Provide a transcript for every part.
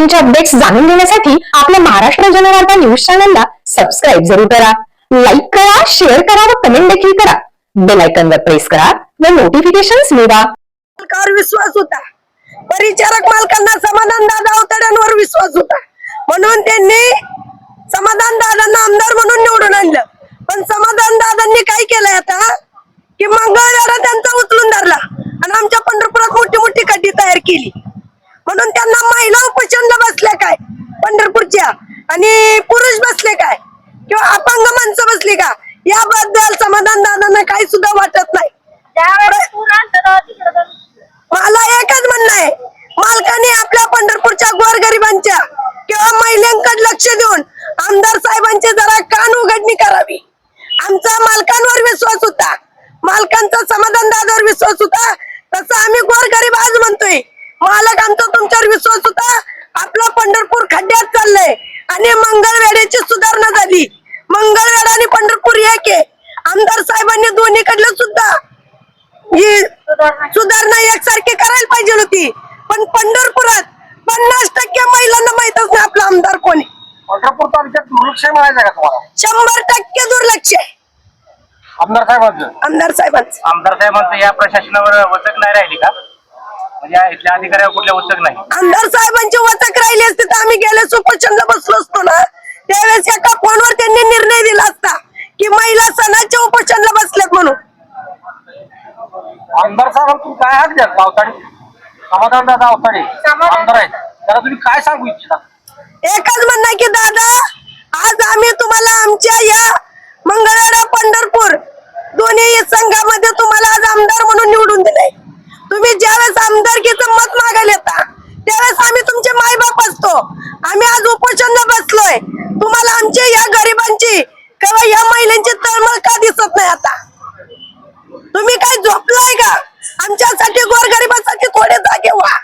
मोदींच्या अपडेट्स जाणून घेण्यासाठी आपल्या महाराष्ट्र जनवार्ता न्यूज चॅनलला सबस्क्राईब जरूर करा. लाईक करा शेअर करा व कमेंट देखील करा. बेल आयकॉनवर प्रेस करा व नोटिफिकेशन मिळवा. मालकावर विश्वास होता. परिचारक मालकांना समाधान दादा अवतड्यांवर विश्वास होता. म्हणून त्यांनी समाधान दादांना आमदार म्हणून निवडून आणलं. पण समाधान दादांनी काय केलंय आता? की मंगळवारा त्यांचा उचलून धरला आणि आमच्या पंढरपुरात मोठी मोठी कड्डी तयार केली म्हणून त्यांना महिला उपोषणला बसल्या काय? पंढरपूरच्या. आणि पुरुष बसले काय? किंवा अपंग माणसं बसली का? याबद्दल समाधान दादांना काही सुद्धा वाटत नाही. मला एकच म्हणणं आहे. मालकाने आपल्या पंढरपूरच्या गोरगरिबांच्या किंवा महिलांकडे लक्ष देऊन आमदार साहेबांची जरा कान उघडणी करावी. आमचा मालकांवर विश्वास होता. मालकांचा समाधान दादावर विश्वास होता. तसं आम्ही गोरगरीब आज म्हणतोय. मालक आमचा तुमच्यावर विश्वास होता? आपलं पंढरपूर खड्ड्यात चाललंय. आणि मंगळवेड्याची सुधारणा झाली. मंगळवेढा आणि पंढरपूर एक आहे. आमदार साहेबांनी दोन्हीकडलं सुद्धा ही सुधारणा एकसारखी करायला पाहिजे होती. पण पंढरपुरात पन्नास टक्के महिलांना माहितच नाही आपला आमदार कोणी पंढरपूर तालुक्यात दुर्लक्ष म्हणायचं का तुम्हाला? शंभर टक्के दुर्लक्ष आहे. आमदार साहेबांचं? आमदार साहेबांचं. आमदार साहेबांचं या प्रशासनावर वचक नाही राहिली का? म्हणजे या इथल्या अधिकाऱ्यावर कुठल्या नाही. आमदार साहेबांची वचक राहिली असते तर आम्ही गेले सुपरचंद बसलो असतो ना त्यावेळेस एका फोनवर त्यांनी निर्णय दिला असता की महिला सणाच्या उपोषणला बसल्यात म्हणून. आमदार काय हात अवताडे समाधान दादा अवताडे आमदार आहेत. त्याला तुम्ही काय सांगू इच्छिता? एकच म्हणणं आहे की दादा आज आम्ही तुम्हाला आमच्या या मंगळवेढा पंढरपूर दोन्ही संघामध्ये तुम्हाला आज आमदार म्हणून निवडून दिलंय. तुम्ही ज्यावेळेस आमदारकीचं मत मागायला येता त्यावेळेस आम्ही तुमचे मायबाप असतो. आम्ही आज उपोषणला बसलोय. तुम्हाला आमच्या या गरिबांची किंवा या महिलांची तळमळ का दिसत नाही आता? तुम्ही काय झोपलाय का? आमच्यासाठी गोरगरिबांसाठी थोडे जागे व्हा.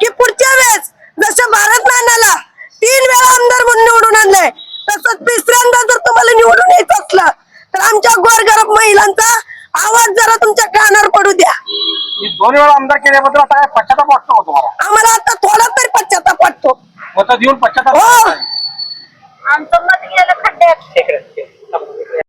की पुढच्या वेळेस जसं भारत नानाला तीन वेळा आमदार म्हणून निवडून आणलंय तसं तिसऱ्यांदा जर तुम्हाला निवडून यायचं असलं तर आमच्या गोरगरब महिलांचा आवाज जरा तुमच्या कानावर पडू द्या. दोन वेळा आमदार केल्याबद्दल आता काय पश्चाताप वाटतो का तुम्हाला आम्हाला आता थोडा तरी पश्चाताप वाटतो मत देऊन पश्चाताप हो. वाटतोय. आमचं मत गेलं